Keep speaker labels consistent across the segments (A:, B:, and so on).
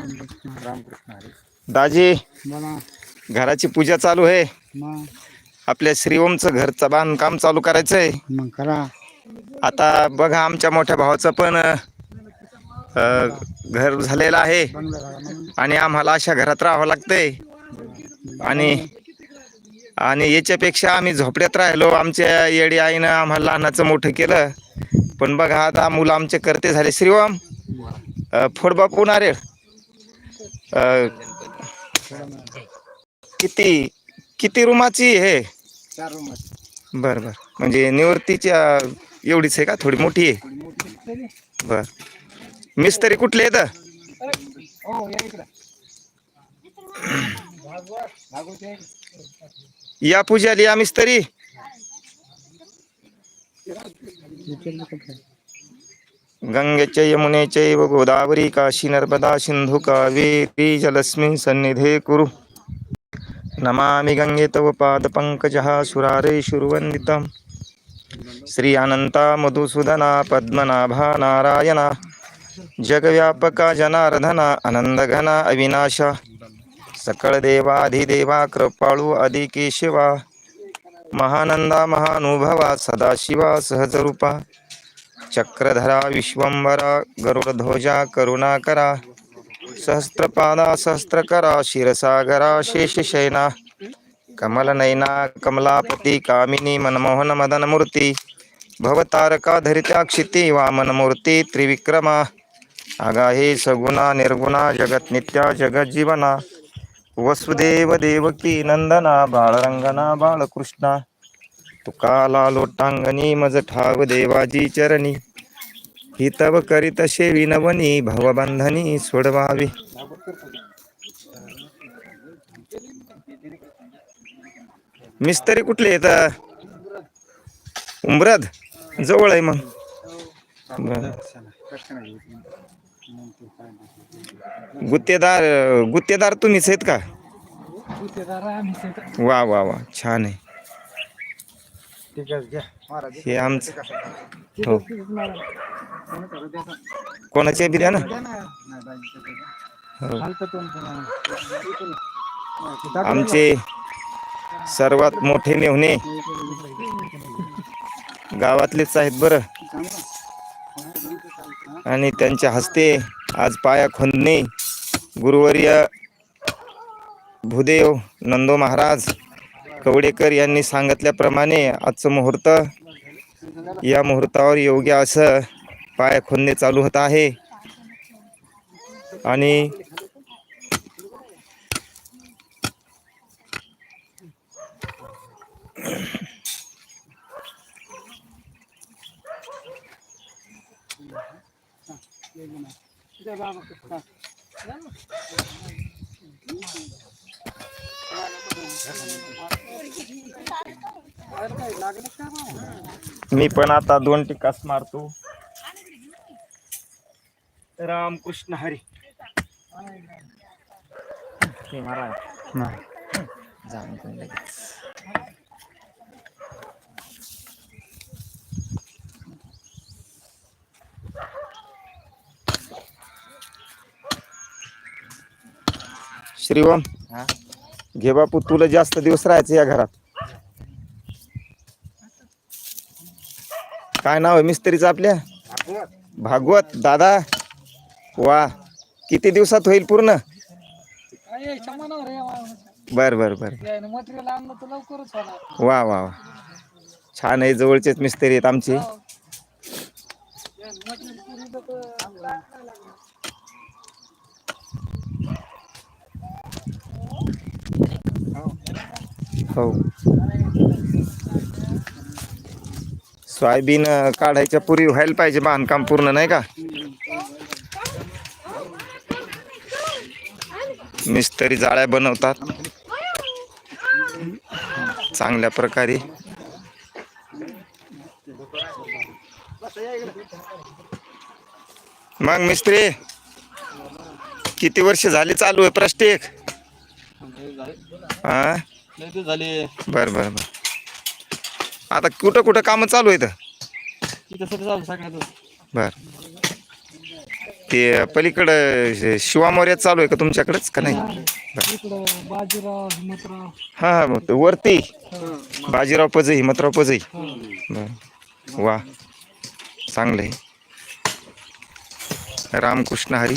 A: रामकृष्ण हरी.
B: दाजी
A: बोला.
B: घराची पूजा चालू आहे.
A: मग?
B: आपल्या श्रीओमचं घरचं बांधकाम चालू करायचं आहे
A: मग करा.
B: आता बघा आमच्या मोठ्या भावाचं पण अ, घर झालेलं आहे.
A: बंद करा मग.
B: आणि आम्हाला अशा घरात राहावं लागतंय. आणि आणि याच्यापेक्षा आम्ही झोपड्यात राहिलो. आमच्या येडी आईनं आम्हाला लहानाचं मोठं केलं. पण बघा आता मुलं आमचे करते झाले. श्रीओम अ, फोडबापू नारेळ. किती किती रूमाची हे?
A: चार रूम
B: बरं बरं. म्हणजे निवृत्तीच्या एवढीच आहे का? थोडी मोठी आहे? बर. मिस्त्री कुठले येतं
A: हो. या
B: पूजाली या मिस्त्री?
A: विचारलं यमुने
B: चैव यमुनेचैव गोदावरी काशी नर्मदा सिंधु कावेरी जलस्मिन् सन्निधे कुरु। नमामि गंगे तव पादपङ्कजः सुरारेषुर्वन्दितं श्री अनन्ता मधुसूदना पद्मनाभा नारायणा। जगव्यापका जनार्दना आनंदघना अविनाशा। सकळ देवाधिदेवा कृपाळू महानन्दा महानंदा महानुभवा सदाशिवा सहजरूपा। चक्रधरा विश्वंभरा गरुडध्वजा करुणाकरा सहस्त्रपादा सहस्त्रकरा शिरसागरा शेषशयना कमलनयना कमलापती कामिनी मनमोहन मदनमूर्ती भवतारका धरित्या क्षिती वामनमूर्ती त्रिविक्रमा आगाहे सगुणा निर्गुणा जगत नित्या जगज्जीवना वसुदेव देवकी नंदना बाळरंगना बाळकृष्णा तुकाला लोटांगणी मज ठाव देवाजी चरणी. हितव करीत शे विनवनी भवबंधनी सोडवावी. मिस्त्री कुठले येत उमरद जवळ आहे मग. गुत्तेदार गुत्तेदार तुम्हीच आहेत का. वा वा वा. छान आहे
A: ठीक आहे घ्या महाराज
B: हे आमचं हो. कोणाचे बी द्या ना. हो. आमचे सर्वात मोठे
A: इकडे.
B: गावातलेच आहेत बरं. आणि त्यांच्या हस्ते आज पाया खोदणे. गुरुवर्य भूदेव नंदो महाराज. कवडेकर यांनी सांगितल्याप्रमाणे आजचं मुहूर्त या मुहूर्तावर योग्य असं पाया खोदणे चालू होत आहे. आणि
A: द्या बाबा. हा. अरे काय लागलं का बाबा?
B: मी पण आता दोन टिकास मारतो. रामकृष्ण हरी. महाराज. श्रीवम. घे बापू तुला जास्त दिवस राहायचं या घरात. काय नाव आहे मिस्त्रीचं आपल्या?
A: भागवत.
B: दादा. वा किती दिवसात होईल पूर्ण? बर बर बर. वा वा वा. छान आहे जवळचेच मिस्त्री आहेत आमचे.
A: हो.
B: सोयाबीन काढायच्या पूर्वी व्हायला पाहिजे बांधकाम पूर्ण नाही का? मिस्त्री जाळ्या बनवतात. चांगल्या प्रकारे. मग मिस्त्री किती वर्ष झाली चालू आहे प्रस्टेक हा
A: झाले.
B: बर बर बर. आता कुठं कुठं कामं चालू आहेत?
A: तिथं सगळं चालू सगळ्यात
B: बर. ते पलीकडं श- चालू आहे का तुमच्याकडेच का नाही?
A: इकडं बाजीराव हिमतराव.
B: हा हा मग ते वरती. बाजीराव पजई हिमतराव पजई. बर. वा. चांगलं आहे. रामकृष्ण हरी.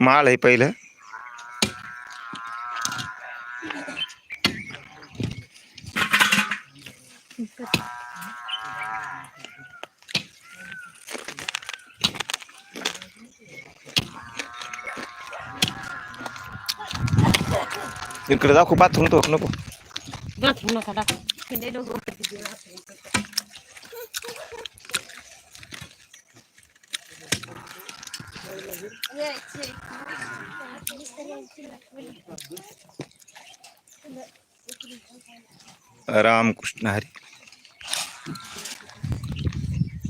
B: माळ आहे पहिलं इकडे दाखव बाथरूम तो नको रामकृष्ण हरी